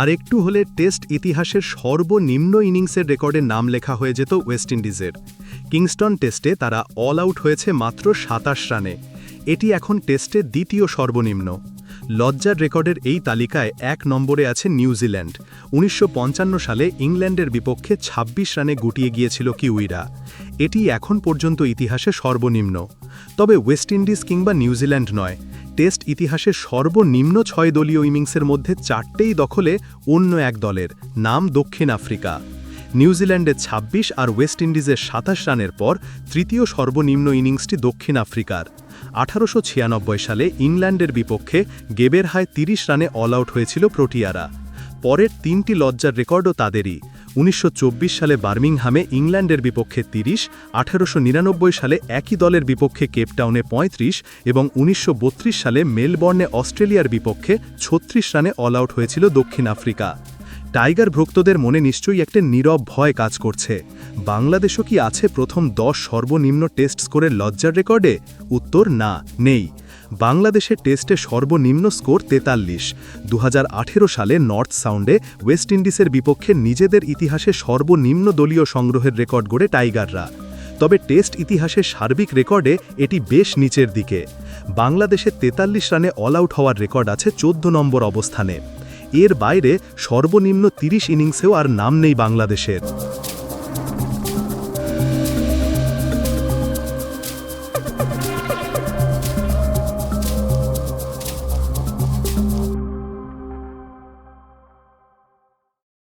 আর একটু হলে টেস্ট ইতিহাসের সর্বনিম্ন ইনিংসের রেকর্ডে নাম লেখা হয়ে যেত ওয়েস্ট ইন্ডিজের। কিংস্টন টেস্টে তারা অল আউট হয়েছে মাত্র সাতাশ রানে। এটি এখন টেস্টে দ্বিতীয় সর্বনিম্ন। লজ্জার রেকর্ডের এই তালিকায় এক নম্বরে আছে নিউজিল্যান্ড উনিশশো পঞ্চান্ন সালে ইংল্যান্ডের বিপক্ষে ২৬ রানে গুটিয়ে গিয়েছিল কিউইরা। এটি এখন পর্যন্ত ইতিহাসে সর্বনিম্ন। তবে ওয়েস্ট ইন্ডিজ কিংবা নিউজিল্যান্ড নয়। টেস্ট ইতিহাসে সর্বনিম্ন ছয় দলীয় ইনিংসের মধ্যে চারটেই দখলে অন্য এক দলের, নাম দক্ষিণ আফ্রিকা। নিউজিল্যান্ডে ২৬ আর ওয়েস্ট ইন্ডিজের সাতাশ রানের পর তৃতীয় সর্বনিম্ন ইনিংসটি দক্ষিণ আফ্রিকার। আঠারোশো ছিয়ানব্বই সালে ইংল্যান্ডের বিপক্ষে গেবের হায় ৩০ রানে অল আউট হয়েছিল প্রোটিয়ারা। পরের তিনটি লজ্জার রেকর্ডও তাদেরই। উনিশশো চব্বিশ সালে বার্মিংহামে ইংল্যান্ডের বিপক্ষে ৩০ আঠারোশো সালে একই দলের বিপক্ষে কেপটাউনে ৩৫ এবং উনিশশো বত্রিশ সালে মেলবর্নে, অস্ট্রেলিয়ার বিপক্ষে ৩৬ রানে অল আউট হয়েছিল দক্ষিণ আফ্রিকা। টাইগার ভক্তদের মনে নিশ্চয়ই একটা নীরব ভয় কাজ করছে। বাংলাদেশও কি আছে প্রথম দশ সর্বনিম্ন টেস্ট স্কোরের লজ্জার রেকর্ডে? উত্তর না, নেই। বাংলাদেশের টেস্টে সর্বনিম্ন স্কোর তেতাল্লিশ। দু সালে নর্থ সাউন্ডে ওয়েস্ট ইন্ডিজের বিপক্ষে নিজেদের ইতিহাসে সর্বনিম্ন দলীয় সংগ্রহের রেকর্ড গড়ে টাইগাররা। তবে টেস্ট ইতিহাসের সার্বিক রেকর্ডে এটি বেশ নিচের দিকে। বাংলাদেশের তেতাল্লিশ রানে অল আউট হওয়ার রেকর্ড আছে চোদ্দ নম্বর অবস্থানে। এর বাইরে সর্বনিম্ন ৩০ ইনিংসেও আর নাম নেই বাংলাদেশের।